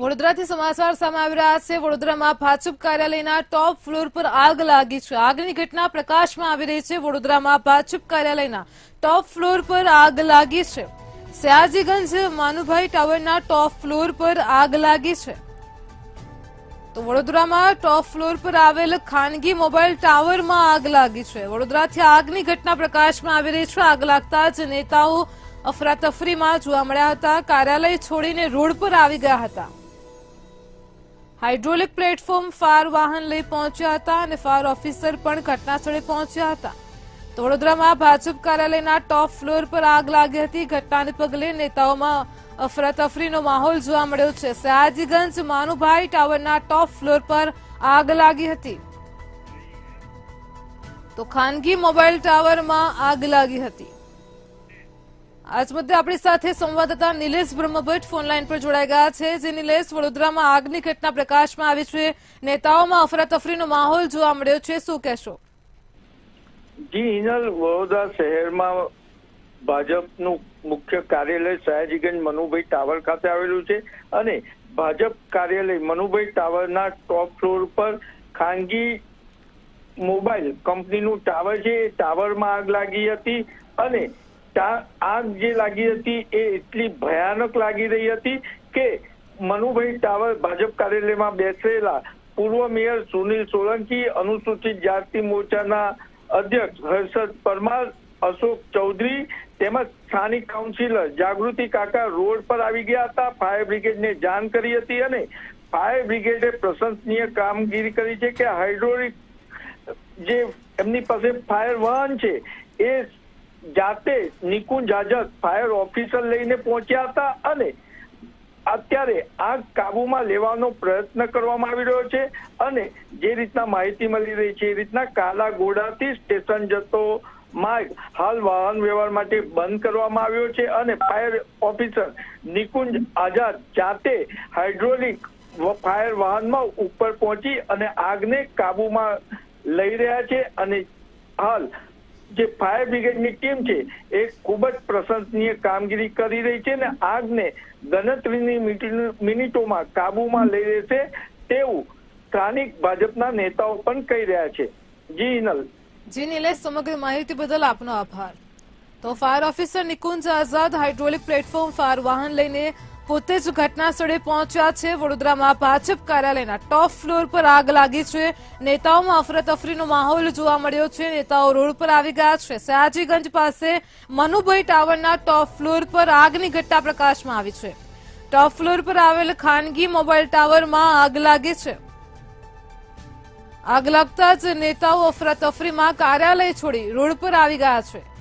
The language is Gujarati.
વડોદરાથી સમાચાર સામે આવી રહ્યા છે. વડોદરામાં ભાજપ કાર્યાલયના ટોપ ફ્લોર પર આગ લાગી છે. આગની ઘટના પ્રકાશમાં આવી રહી છે. વડોદરામાં ભાજપ કાર્યાલયના ટોપ ફ્લોર પર આગ લાગી છે. સયાજીગંજ માનુભાઈ ટાવરના ટોપ ફ્લોર પર આગ લાગી છે. તો વડોદરામાં ટોપ ફ્લોર પર આવેલ ખાનગી મોબાઈલ ટાવરમાં આગ લાગી છે. વડોદરાથી આગની ઘટના પ્રકાશમાં આવી રહી છે. આગ લાગતા જ નેતાઓ અફરાતફરીમાં જોવા મળ્યા હતા. કાર્યાલય છોડીને રોડ પર આવી ગયા હતા. હાઇડ્રોલિક પ્લેટફોર્મ ફાયર વાહન લઈ પહોંચ્યા હતા અને ફાયર ઓફિસર પણ ઘટનાસ્થળે પહોંચ્યા હતા. વડોદરામાં ભાજપ કાર્યાલયના ટોપ ફ્લોર પર આગ લાગી હતી. ઘટનાને પગલે નેતાઓમાં અફરાતફરીનો માહોલ જોવા મળ્યો છે. સયાજીગંજ માનુભાઈ ટાવરના ટોપ ફ્લોર પર આગ લાગી હતી. તો ખાનગી મોબાઈલ ટાવરમાં આગ લાગી હતી. આજ મુદ્દે આપણી સાથે સંવાદદાતા નિલેશ બ્રહ્મભટ્ટ ફોનલાઈન પર જોડાઈ ગયા છે. જે નિલેશ, વડોદરામાં આગની ઘટના પ્રકાશમાં આવી છે. નેતાઓમાં અફરાતફરીનો માહોલ જોવા મળ્યો છે. શું કહેશો? જી હિનલ વડોદરા શહેરમાં ભાજપનું મુખ્ય કાર્યાલય સયાજીગંજ મનુભાઈ ટાવર ખાતે આવેલું છે અને ભાજપ કાર્યાલય મનુભાઈ ટાવરના ટોપ ફ્લોર પર ખાનગી મોબાઈલ કંપનીનું ટાવર છે. એ ટાવરમાં આગ લાગી હતી અને આગ જે લાગી હતી એ એટલી ભયાનક લાગી રહી હતી કે મનુભાઈ ટાવર ભાજપ કાર્યાલયમાં બેસેલા પૂર્વ મેયર સુનિલ સોલંકી, અનુસૂચિત જાતિ મોરચાના અધ્યક્ષ હર્ષદ પરમાર, અશોક ચૌધરી તેમજ સ્થાનિક કાઉન્સિલર જાગૃતિ કાકા રોડ પર આવી ગયા હતા. ફાયર બ્રિગેડને જાણ કરી હતી અને ફાયર બ્રિગેડે પ્રશંસનીય કામગીરી કરી છે કે હાઇડ્રોલિક જે એમની પાસે ફાયર વાહન છે એ જાતે નિકુંજ આઝાદ ફાયર ઓફિસર લઈને પહોંચ્યા હતા અને અત્યારે આગ કાબુમાં લેવાનો પ્રયત્ન કરવામાં આવી રહ્યો છે અને જે રીતના માહિતી મળી રહી છે એ રીતના કાલા ઘોડાથી સ્ટેશન જતો માર્ગ હાલ વાહન વ્યવહાર માટે બંધ કરવામાં આવ્યો છે અને ફાયર ઓફિસર નિકુંજ આઝાદ જાતે હાઇડ્રોલિક ફાયર વાહનમાં ઉપર પહોંચી અને આગને કાબુમાં લઈ રહ્યા છે અને હાલ જે ફાયર બ્રિગેડની ટીમ છે, એ ખૂબ જ પ્રશંસનીય કામગીરી કરી રહી છે અને આગને ગણતરીની મિનિટોમાં કાબુમાં લઈ રહેશે તેવું સ્થાનિક ભાજપના નેતાઓ પણ કહી રહ્યા છે. જી ઇનલ. જી નિલેશ, સમગ્ર માહિતી બદલ આપનો આભાર. તો fire officer Nikunj Azad hydraulic platform fire વાહન લઈને પોતે જ ઘટના સ્થળે પહોંચ્યા છે. વડોદરામાં ભાજપ કાર્યાલયના ટોપ ફ્લોર પર આગ લાગી છે. નેતાઓમાં અફરાતફરીનો માહોલ જોવા મળ્યો છે. નેતાઓ રોડ પર આવી ગયા છે. સયાજીગંજ પાસે મનુભાઈ ટાવરના ટોપ ફ્લોર પર આગની ઘટના પ્રકાશમાં આવી છે. ટોપ ફ્લોર પર આવેલ ખાનગી મોબાઈલ ટાવરમાં આગ લાગી છે. આગ લાગતા જ નેતાઓ અફરાતફરીમાં કાર્યાલય છોડી રોડ પર આવી ગયા છે.